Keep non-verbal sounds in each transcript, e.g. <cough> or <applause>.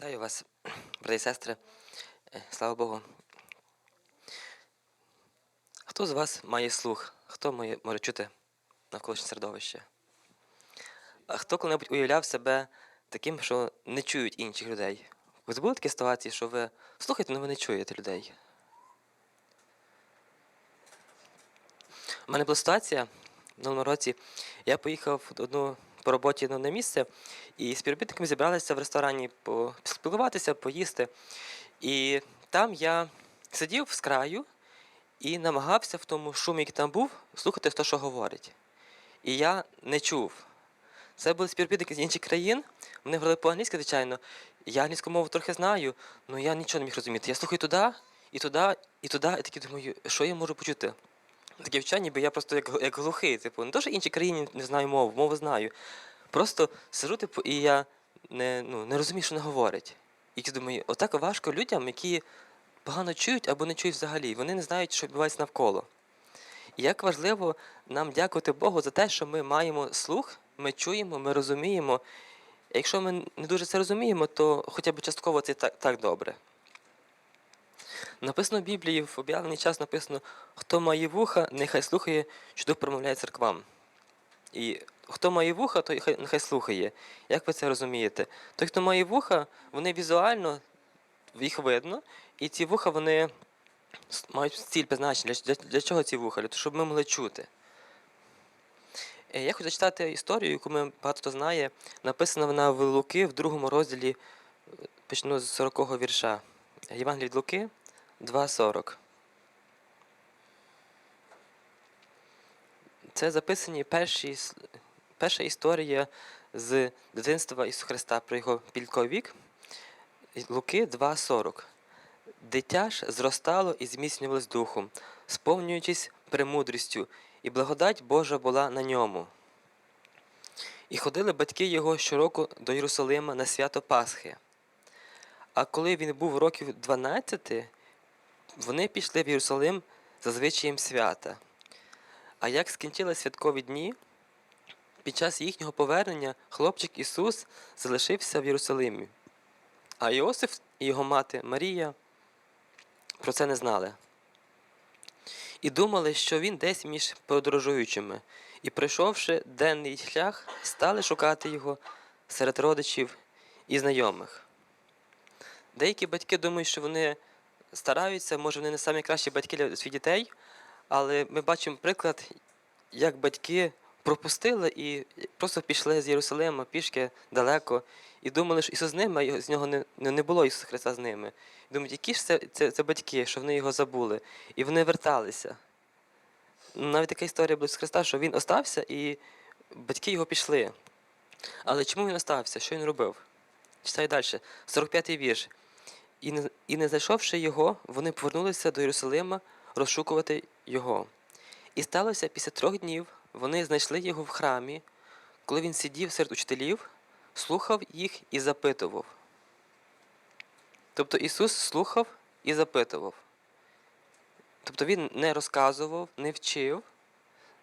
Вітаю вас, брати і сестри. Е, Слава Богу. Хто з вас має слух? Хто може чути навколишнє середовище? А хто коли-небудь уявляв себе таким, що не чують інших людей? Ви були такі ситуації, що ви слухаєте, але ви не чуєте людей? У мене була ситуація в минулому році. Я поїхав в одну по роботі на місце, і співробітниками зібралися в ресторані поспілкуватися, поїсти. І там я сидів з краю і намагався в тому шумі, який там був, слухати, хто що говорить. І я не чув. Це були співробітники з інших країн. Вони говорили по-англійськи, звичайно. Я англійську мову трохи знаю, але я нічого не міг розуміти. Я слухаю туди, і туди, і туди, і такий думаю, що я можу почути? Таке відчуття, ніби я просто як, як глухий. Типу, не то, що інші країни не знаю мову, мову знаю. Просто сижу, типу, і я не, ну, не розумію, що не говорить. І я думаю, отак важко людям, які погано чують або не чують взагалі. Вони не знають, що відбувається навколо. І як важливо нам дякувати Богу за те, що ми маємо слух, ми чуємо, ми розуміємо. Якщо ми не дуже це розуміємо, то хоча б частково це так, так добре. Написано в Біблії, в об'явлений час написано, хто має вуха, нехай слухає, що Дух промовляє церквам. І хто має вуха, той нехай слухає. Як ви це розумієте? Той, хто має вуха, вони візуально, їх видно, і ці вуха вони мають ціль призначення. Для, для, чого ці вуха? Для того, щоб ми могли чути. Е, Я хочу зачитати історію, яку ми багато хто знає. Написана вона в Луки в другому розділі, е, почну з 40-го вірша. Євангелій від Луки 2.40. Це записані перші, перша історія з дитинства Ісуса Христа про його вік. Луки 2.40. Дитя ж зростало і зміцнювалось духом, сповнюючись премудрістю, і благодать Божа була на ньому. І ходили батьки його щороку до Єрусалима на свято Пасхи. А коли він був років 12, вони пішли в Єрусалим за звичаєм свята. А як скінчились святкові дні, під час їхнього повернення хлопчик Ісус залишився в Єрусалимі. А Іосиф і його мати Марія про це не знали. І думали, що він десь між подорожуючими, і, пройшовши денний шлях, стали шукати його серед родичів і знайомих. Деякі батьки думають, що вони стараються, може, вони не самі кращі батьки для своїх дітей, але ми бачимо приклад, як батьки пропустили і просто пішли з Єрусалима пішки далеко, і думали, що Ісус з ними, а з нього не, не було Ісуса Христа з ними. І думають, які ж це, це, це батьки, що вони його забули. І вони верталися. Навіть така історія була з Христа, що він остався і батьки його пішли. Але чому він остався? Що він робив? Читаю далі. 45-й вірш. І не, і не знайшовши його, вони повернулися до Єрусалима розшукувати його. І сталося після трьох днів, вони знайшли його в храмі, коли він сидів серед учителів, слухав їх і запитував. Тобто Ісус слухав і запитував. Тобто Він не розказував, не вчив,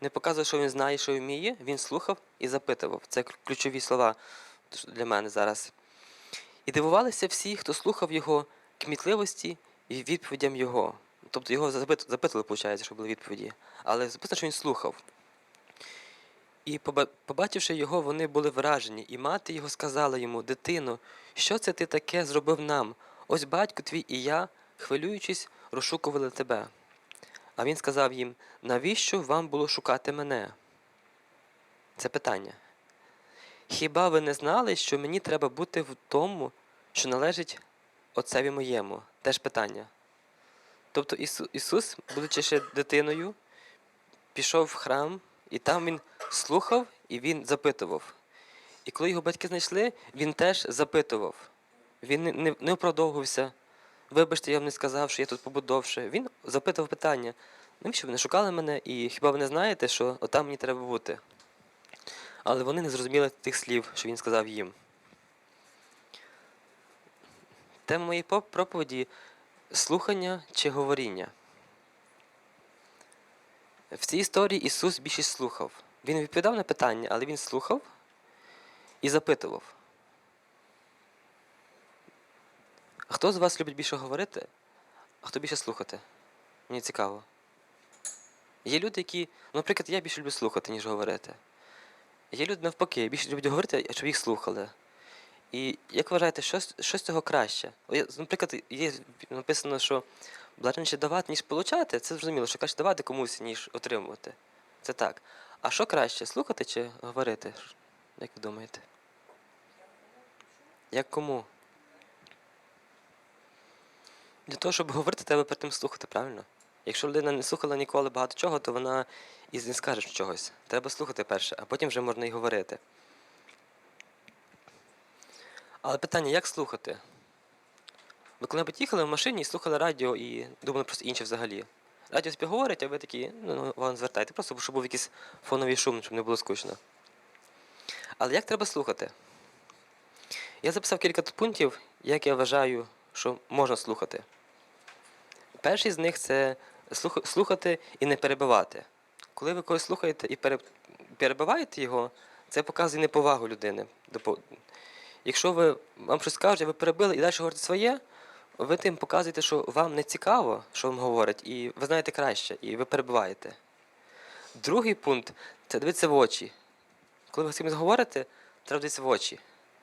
не показував, що він знає, що вміє, він слухав і запитував. Це ключові слова для мене зараз. І дивувалися всі, хто слухав його кмітливості і відповідям його. Тобто його запит- запитували, виходить, що були відповіді. Але записано, що він слухав. І побачивши його, вони були вражені, і мати його сказала йому: Дитино, що це ти таке зробив нам? Ось батько твій і я, хвилюючись, розшукували тебе. А він сказав їм: навіщо вам було шукати мене? Це питання. Хіба ви не знали, що мені треба бути в тому, що належить отцеві моєму? Теж питання. Тобто Ісу- Ісус, будучи ще дитиною, пішов в храм, і там він слухав і він запитував. І коли його батьки знайшли, він теж запитував. Він не, не, не оправдовувався. Вибачте, я вам не сказав, що я тут побудовше. Він запитував питання, навіщо ви не шукали мене, і хіба ви не знаєте, що отам мені треба бути? Але вони не зрозуміли тих слів, що він сказав їм. Тема моєї проповіді слухання чи говоріння. В цій історії Ісус більшість слухав. Він відповідав на питання, але він слухав і запитував. Хто з вас любить більше говорити, а хто більше слухати? Мені цікаво. Є люди, які, наприклад, я більше люблю слухати, ніж говорити. Є люди навпаки, більше люблять говорити, щоб їх слухали. І як вважаєте, що, що з цього краще? Наприклад, є написано, що блаженніше давати, ніж получати. Це зрозуміло, що краще давати комусь, ніж отримувати. Це так. А що краще, слухати чи говорити? Як ви думаєте? Як кому? Для того, щоб говорити, треба перед тим слухати, правильно? Якщо людина не слухала ніколи багато чого, то вона і не скаже чогось. Треба слухати перше, а потім вже можна і говорити. Але питання, як слухати? Ви коли-небудь їхали в машині і слухали радіо і думали просто інше взагалі. Радіо собі говорить, а ви такі, ну, ну вам звертайте, просто щоб був якийсь фоновий шум, щоб не було скучно. Але як треба слухати? Я записав кілька пунктів, як я вважаю, що можна слухати. Перший з них це слухати і не перебивати. Коли ви когось слухаєте і перебиваєте його, це показує неповагу людини. Якщо ви вам щось кажуть, а ви перебили і далі говорите своє, ви тим показуєте, що вам не цікаво, що вам говорять, і ви знаєте краще, і ви перебиваєте. Другий пункт це дивитися в очі. Коли ви з кимось говорите, треба дивитися в очі.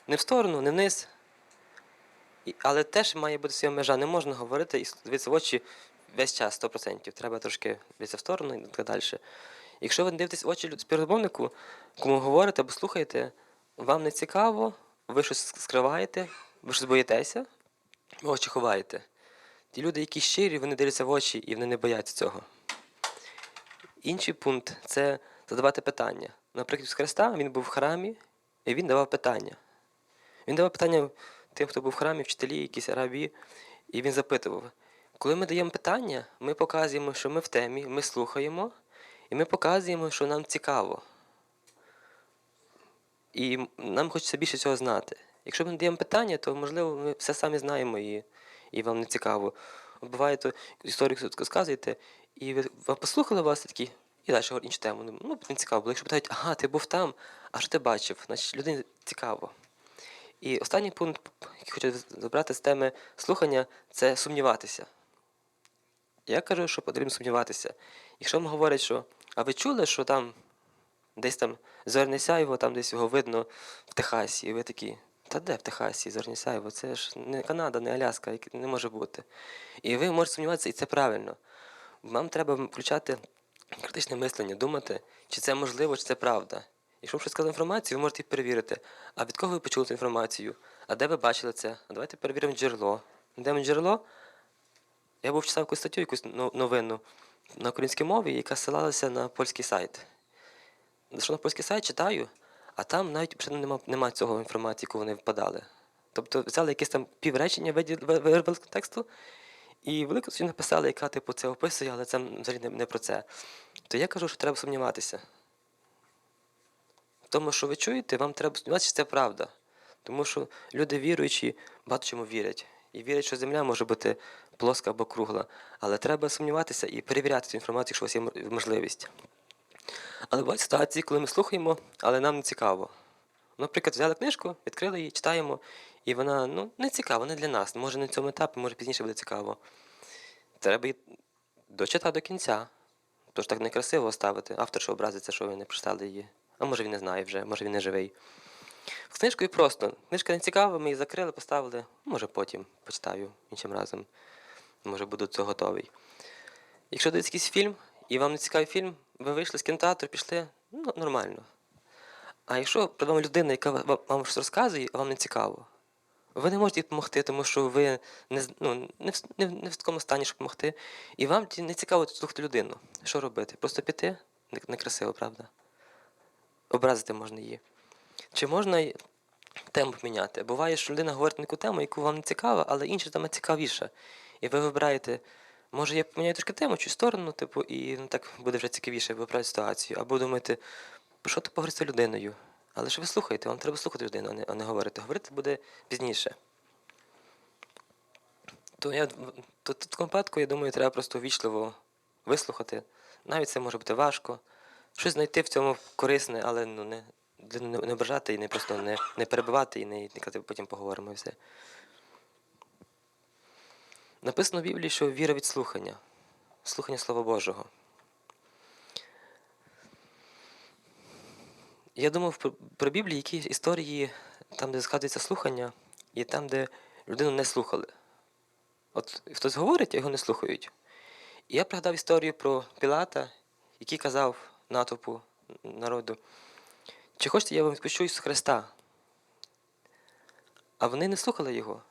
Не в сторону, не вниз. Але теж має бути своя межа. Не можна говорити і дивитися в очі весь час, 100%. Треба трошки дивитися в сторону і так далі. Якщо ви дивитесь очі співрозмовнику, кому говорите або слухаєте, вам не цікаво, ви щось скриваєте, ви щось боїтеся, ви очі ховаєте. Ті люди, які щирі, вони дивляться в очі і вони не бояться цього. Інший пункт це задавати питання. Наприклад, з Христа він був в храмі і він давав питання. Він давав питання тим, хто був в храмі, вчителі, якісь рабі, і він запитував. Коли ми даємо питання, ми показуємо, що ми в темі, ми слухаємо, і ми показуємо, що нам цікаво. І нам хочеться більше цього знати. Якщо ми даємо питання, то можливо ми все самі знаємо і, і вам не цікаво. Буває, то історію розказуєте, і ви, послухали вас такі, і далі іншу тему. Ну, не цікаво. Бо якщо питають, ага, ти був там, а що ти бачив? Значить, людині цікаво. І останній пункт, який хочу забрати з теми слухання, це сумніватися. Я кажу, що потрібно сумніватися. Якщо вам говорять, що а ви чули, що там десь там зорне сяйво, там десь його видно в Техасі, і ви такі, та де в Техасі сяйво? Це ж не Канада, не Аляска, не може бути. І ви можете сумніватися, і це правильно. Вам треба включати критичне мислення, думати, чи це можливо, чи це правда. Якщо вам щось сказали інформацію, ви можете її перевірити. А від кого ви почули цю інформацію? А де ви бачили це? А давайте перевіримо джерело. Де джерело? Я був читав якусь статтю, якусь новину на українській мові, яка ссилалася на польський сайт. Зайшов на польський сайт, читаю, а там навіть вже нема, цього інформації, яку вони впадали. Тобто взяли якесь там півречення, вирвали з контексту, і велику написали, яка типу це описує, але це взагалі не, про це. То я кажу, що треба сумніватися. Тому, що ви чуєте, вам треба сумніватися, що це правда. Тому що люди віруючі багато чому вірять. І вірять, що земля може бути плоска або кругла. Але треба сумніватися і перевіряти цю інформацію, якщо у вас є можливість. Але бувають ситуації, коли ми слухаємо, але нам не цікаво. Наприклад, взяли книжку, відкрили її, читаємо, і вона ну, не цікава, не для нас. Може на цьому етапі, може пізніше буде цікаво. Треба її дочитати до кінця. Тож так некрасиво ставити. Автор що образиться, що ви не прочитали її. А може він не знає вже, може він не живий. З книжкою просто. Книжка не цікава, ми її закрили, поставили. Може потім почитаю іншим разом. Може буду цього готовий. Якщо дивитися якийсь фільм, і вам не цікавий фільм, ви вийшли з кінотеатру, пішли, ну, нормально. А якщо перед вами людина, яка вам щось розказує, а вам не цікаво, ви не можете їй допомогти, тому що ви не, ну, не, в, не, не в такому стані, щоб допомогти. І вам не цікаво слухати людину. Що робити? Просто піти? Некрасиво, правда? Образити можна її. Чи можна тему поміняти? Буває, що людина говорить на яку тему, яку вам не цікава, але інша тема цікавіша. І ви вибираєте, може я поміняю трошки тему, чи сторону, типу, і ну, так буде вже цікавіше, ви ситуацію. Або думаєте, що ти поговорити з людиною? Але ж ви слухаєте, вам треба слухати людину, а не, а не говорити. Говорити буде пізніше. То я то, в такому випадку, я думаю, треба просто ввічливо вислухати. Навіть це може бути важко. Щось знайти в цьому корисне, але ну, не, не, не ображати і не просто не, не перебивати і не, не потім поговоримо і все. Написано в Біблії, що віра від слухання, слухання Слова Божого. Я думав про, Біблію, які історії, там, де згадується слухання, і там, де людину не слухали. От хтось говорить, а його не слухають. І я пригадав історію про Пілата, який казав натовпу народу, чи хочете, я вам відпущу Ісуса Христа? А вони не слухали його.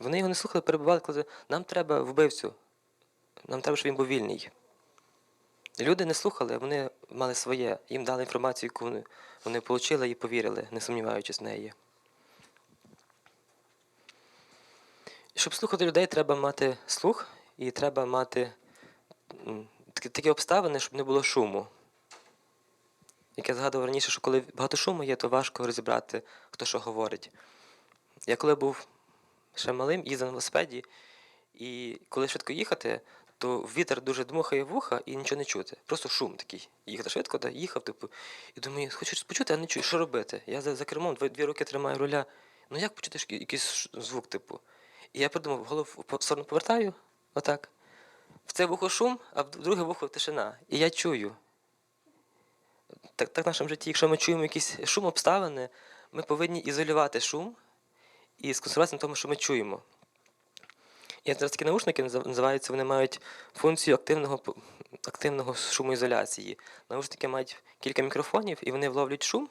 Вони його не слухали, перебували, коли нам треба вбивцю, нам треба, щоб він був вільний. Люди не слухали, вони мали своє, їм дали інформацію, яку вони, отримали і повірили, не сумніваючись в неї. Щоб слухати людей, треба мати слух і треба мати такі обставини, щоб не було шуму. Як я згадував раніше, що коли багато шуму є, то важко розібрати, хто що говорить. Я коли був ще малим, їздив на велосипеді, і коли швидко їхати, то вітер дуже дмухає вуха і нічого не чути. Просто шум такий. Їхати швидко, да, їхав, типу. І думаю, хочу щось почути, а не чую, що робити? Я за, за кермом дві, дві руки тримаю руля. Ну як почути якийсь звук, типу? І я придумав, голову в сторону повертаю, отак. В це вухо шум, а в друге вухо тишина. І я чую. Так, так в нашому житті, якщо ми чуємо якийсь шум обставини, ми повинні ізолювати шум і сконцентруватися на тому, що ми чуємо. І зараз такі наушники називаються, вони мають функцію активного, активного шумоізоляції. Наушники мають кілька мікрофонів, і вони вловлюють шум,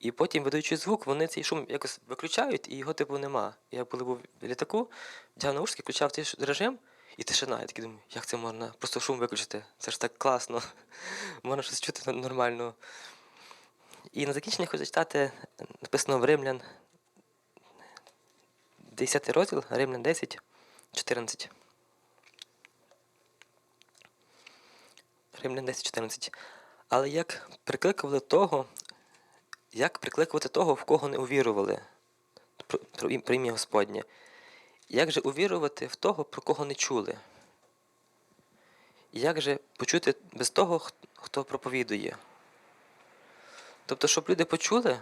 і потім, видаючи звук, вони цей шум якось виключають, і його типу нема. Я коли був в літаку, вдягав наушники, включав цей режим, і тишина. Я такий думаю, як це можна просто шум виключити? Це ж так класно. <laughs> можна щось чути нормально. І на закінчення хочу зачитати, написано в Римлян 10 розділ, Римлян 10, 14. Римлян 10, 14. Але як прикликували того, як прикликувати того, в кого не увірували, про, ім'я Господнє? Як же увірувати в того, про кого не чули? Як же почути без того, хто проповідує? Тобто, щоб люди почули,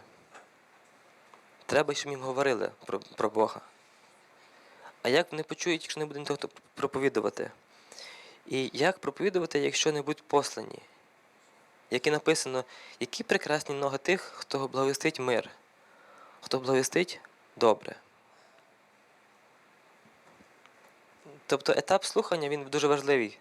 треба, щоб їм говорили про, про Бога. А як вони почують, якщо не буде ніхто хто проповідувати? І як проповідувати, якщо не будуть послані? Як і написано, які прекрасні ноги тих, хто благовістить мир, хто благовістить добре. Тобто етап слухання він дуже важливий.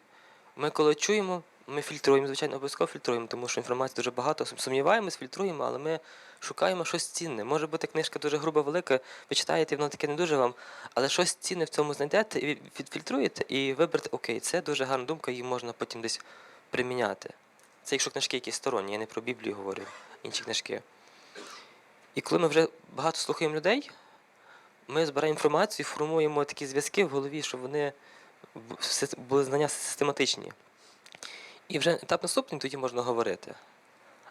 Ми коли чуємо, ми фільтруємо, звичайно, обов'язково фільтруємо, тому що інформації дуже багато. Сумніваємось, фільтруємо, але ми шукаємо щось цінне. Може бути книжка дуже груба, велика, ви читаєте, воно таке не дуже вам, але щось цінне в цьому знайдете, і відфільтруєте, і виберете, окей, це дуже гарна думка, її можна потім десь приміняти. Це якщо книжки якісь сторонні, я не про Біблію говорю, інші книжки. І коли ми вже багато слухаємо людей, ми збираємо інформацію, формуємо такі зв'язки в голові, щоб вони були знання систематичні. І вже етап наступний тоді можна говорити.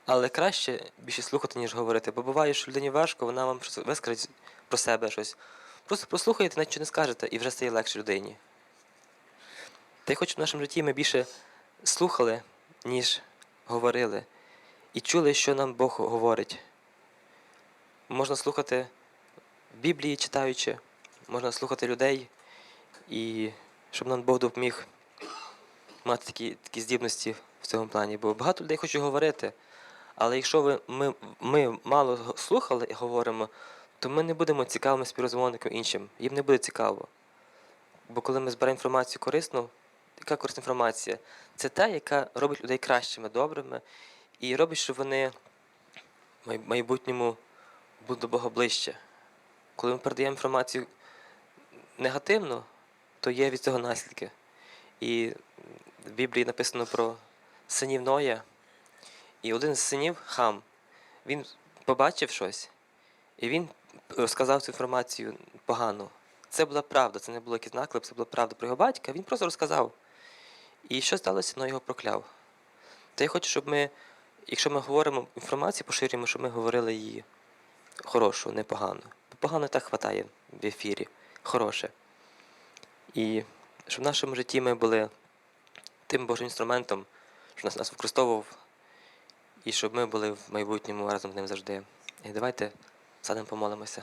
Але краще більше слухати, ніж говорити. Бо буває, що людині важко, вона вам щось вискаже про себе щось. Просто прослухаєте, навіть нічого не скажете, і вже стає легше людині. Та й хоч в нашому житті ми більше слухали, ніж говорили, і чули, що нам Бог говорить. Можна слухати Біблії читаючи, можна слухати людей, і щоб нам Бог допоміг мати такі, такі здібності в цьому плані. Бо багато людей хочуть говорити, але якщо ви, ми, ми мало слухали і говоримо, то ми не будемо цікавими співрозмовникам іншим. Їм не буде цікаво. Бо коли ми збираємо інформацію корисну, яка корисна інформація? Це та, яка робить людей кращими, добрими, і робить, щоб вони в майбутньому були до Бога ближче. Коли ми передаємо інформацію негативно, то є від цього наслідки. І в Біблії написано про синів Ноя. І один з синів, хам, він побачив щось, і він розказав цю інформацію погано. Це була правда, це не було якийсь наклеп, це була правда про його батька. Він просто розказав. І що сталося, Ной його прокляв. Та я хочу, щоб ми, якщо ми говоримо інформацію, поширюємо, щоб ми говорили її хорошу, не погану. Погано так хватає в ефірі. Хороше. І щоб в нашому житті ми були тим Божим інструментом, що нас, нас використовував, і щоб ми були в майбутньому разом з ним завжди. І давайте садом помолимося.